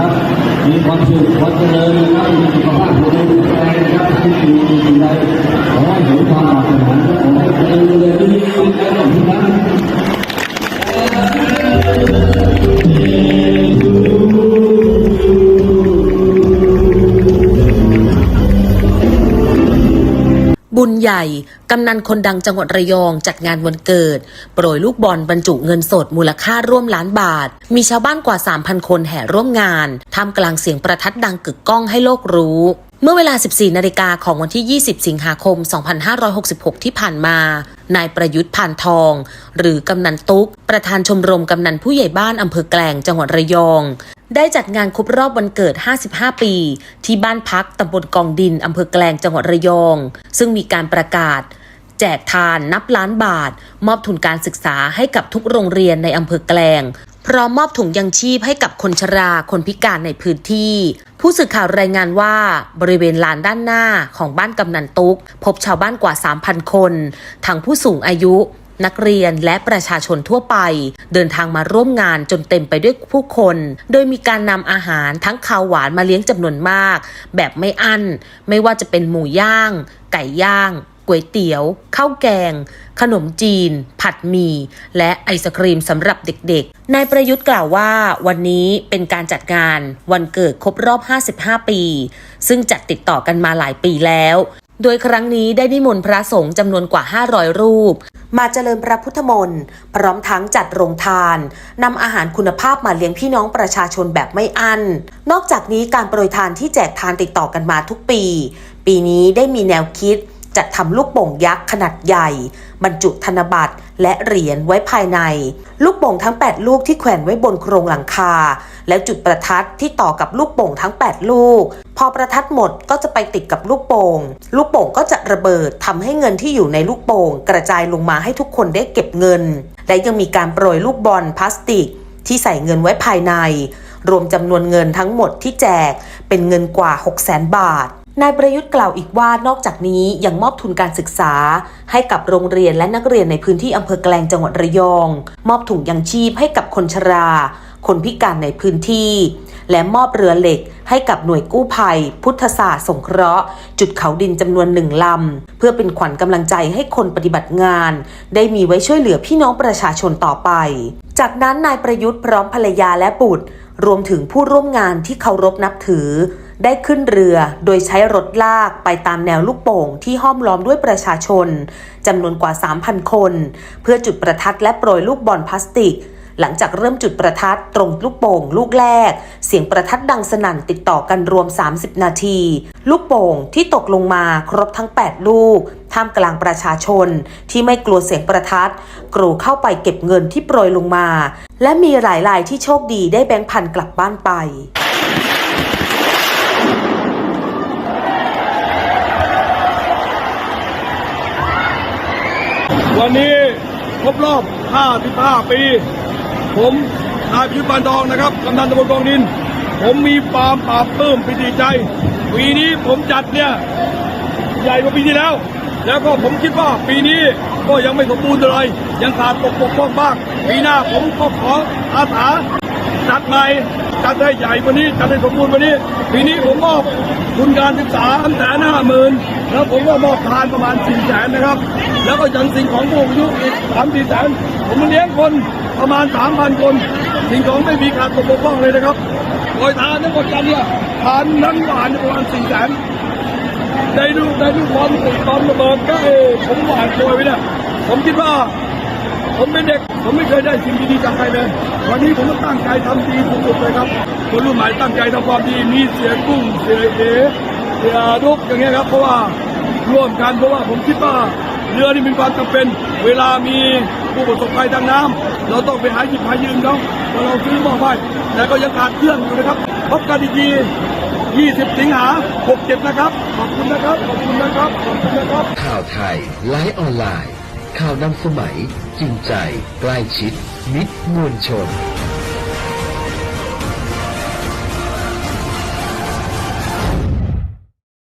ครับ มีความสุขความเจริญนะครับมีสุขภาพดีแข็งแรงนะครับทุกสิ่งสิ่งใดขอให้เห็นความ บุญใหญ่ กำนันคนดังจังหวัดระยองจัดงานวันเกิด โปรยลูกบอลบรรจุเงินสดมูลค่าร่วมล้านบาท มีชาวบ้านกว่า 3,000 คนแห่ร่วมงานท่ามกลางเสียงประทัดดังกึกก้องให้โลกรู้เมื่อเวลา 14 นาฬิกาของวันที่ 20 สิงหาคม 2566 ที่ผ่านมา นายประยุทธ์พานทอง หรือกำนันตุ๊ก ประธานชมรมกำนันผู้ใหญ่บ้านอำเภอแกลงจังหวัดระยอง ได้จัดงานครบรอบวันเกิด 55 ปี ที่บ้านพักตำบลกองดินอำเภอแกลงจังหวัดระยอง ซึ่งมีการประกาศ แจกทานนับล้านบาท มอบทุนการศึกษาให้กับทุกโรงเรียนในอำเภอแกลงพร้อมมอบถุงยังชีพให้กับคนชรา คนพิการในพื้นที่ ผู้สื่อข่าวรายงานว่าบริเวณลานด้านหน้าของบ้านกำนันตุก พบชาวบ้านกว่า 3,000 คน ทั้งผู้สูงอายุ นักเรียนและประชาชนทั่วไป เดินทางมาร่วมงานจนเต็มไปด้วยผู้คน โดยมีการนำอาหารทั้งข้าวหวานมาเลี้ยงจำนวนมาก แบบไม่อั้น ไม่ว่าจะเป็นหมูย่าง ไก่ย่างก๋วยเตี๋ยวข้าวแกง ขนมจีน ผัดหมี่และไอศครีมสำหรับเด็กๆ นายประยุทธ์กล่าวว่า วันนี้เป็นการจัดงาน วันเกิดครบรอบ 55 ปี ซึ่งจัดติดต่อกันมาหลายปีแล้ว โดยครั้งนี้ได้นิมนต์พระสงฆ์จำนวนกว่า 500 รูป มาเจริญพระพุทธมนต์พร้อมทั้งจัดโรงทานนำอาหารคุณภาพมาเลี้ยงพี่น้องประชาชนแบบไม่อั้น นอกจากนี้การโปรยทานที่แจกทานติดต่อกันมาทุกปี ปีนี้ได้มีแนวคิด จัดทำลูกโป่งยักษ์ขนาดใหญ่ บรรจุธนบัตรและเหรียญไว้ภายใน ลูกโป่งทั้ง 8 ลูกที่แขวนไว้บนโครงหลังคา แล้วจุดประทัดที่ต่อกับลูกโป่งทั้ง 8 ลูก พอประทัดหมดก็จะไปติดกับลูกโป่งลูกโป่งก็จะระเบิดทำให้เงินที่อยู่ในลูกโป่งกระจายลงมาให้ทุกคนได้เก็บเงิน และยังมีการโปรยลูกบอลพลาสติก ที่ใส่เงินไว้ภายใน รวมจำนวนเงินทั้งหมดที่แจกเป็นเงินกว่า 6 0 0 0 0 0 บาท นายประยุทธ์กล่าวอีกว่านอกจากนี้ยังมอบทุนการศึกษา ให้กับโรงเรียนและนักเรียนในพื้นที่อำเภอแกลงจังหวัดระยอง มอบถุงยังชีพให้กับคนชรา คนพิการในพื้นที่ และมอบเรือเหล็กให้กับหน่วยกู้ภัย พุทธศาสตร์สงเคราะห์ จุดเขาดินจำนวนหนึ่งลำ เพื่อเป็นขวัญกำลังใจให้คนปฏิบัติงาน ได้มีไว้ช่วยเหลือพี่น้องประชาชนต่อไป จากนั้นนายประยุทธ์พร้อมภรรยาและบุตร รวมถึงผู้ร่วมงานที่เคารพนับถือ ได้ขึ้นเรือโดยใช้รถลากไปตามแนวลูกโป่งที่ห้อมล้อมด้วยประชาชนจำนวนกว่า 3,000 คน เพื่อจุดประทัดและโปรยลูกบอลพลาสติก หลังจากเริ่มจุดประทัดตรงลูกโป่ง ลูกแรก เสียงประทัดดังสนั่นติดต่อกันรวม 30 นาที ลูกโป่งที่ตกลงมาครบทั้ง 8 ลูกท่ามกลางประชาชนที่ไม่กลัวเสียงประทัดกรูเข้าไปเก็บเงินที่โปรยลงมา และมีหลายรายที่โชคดีได้แบงค์พันกลับบ้านไป วันนี้ครบรอบ 55 ปี ผมนายพิยุทธ์ปานทองนะครับ กำนันตำบลกองดิน ผมมีความปราบปลื้มปิติใจ ปีนี้ผมจัดเนี่ย ใหญ่กว่าปีที่แล้ว แล้วก็ผมคิดว่าปีนี้ก็ยังไม่สมบูรณ์เลย ยังขาดปกปกป้องบ้าง ปีหน้าผมก็ขออาสา จัดใหม่จัดให้ใหญ่กว่านี้จัดให้สมบูรณ์กว่านี้ ปีนี้ผมมอบทุนการศึกษาแสนห้าหมื่นแล้วผมก็มอบทานประมาณสี่แสนนะครับ แล้วก็ยังสิ่งของผู้อายุอีกสามสี่แสนผมมาเลี้ยงคนประมาณสามพันคน สิ่งของไม่มีขาดตกบกพร่องเลยนะครับโดยทานทั้งหมดกันเนี่ยทานนั้นหวานประมาณสี่แสนได้ดูได้ดูบอลติดบอลระเบิดก็เออผมหวานโปรยไปเนี่ยผมคิดว่า ผมเป็นเด็ก ผมไม่เคยได้สิ่งดีๆจากใครเลย วันนี้ผมก็ตั้งใจทำดีสุดๆเลยครับ คนรุ่นใหม่ตั้งใจทำความดี มีเสียกุ้ง เสียเอเสียดุกอย่างเงี้ยครับ เพราะว่าร่วมกันเพราะว่าผมคิดว่าเรือนี่มีความจำเป็น เวลามีผู้ประสบภัยทางน้ำเราต้องไปหาหยิบหายืมเขาเราซื้อมอบให้แต่ก็ยังขาดเครื่องอยู่นะครับ พบกันอีกที20 สิงหา67 นะครับ ขอบคุณนะครับ ขอบคุณนะครับ ขอบคุณนะครับ ข่าวไทย ไลฟ์ออนไลน์ ข่าวนำสมัย จริงใจ ใกล้ชิด มิตรมวลชน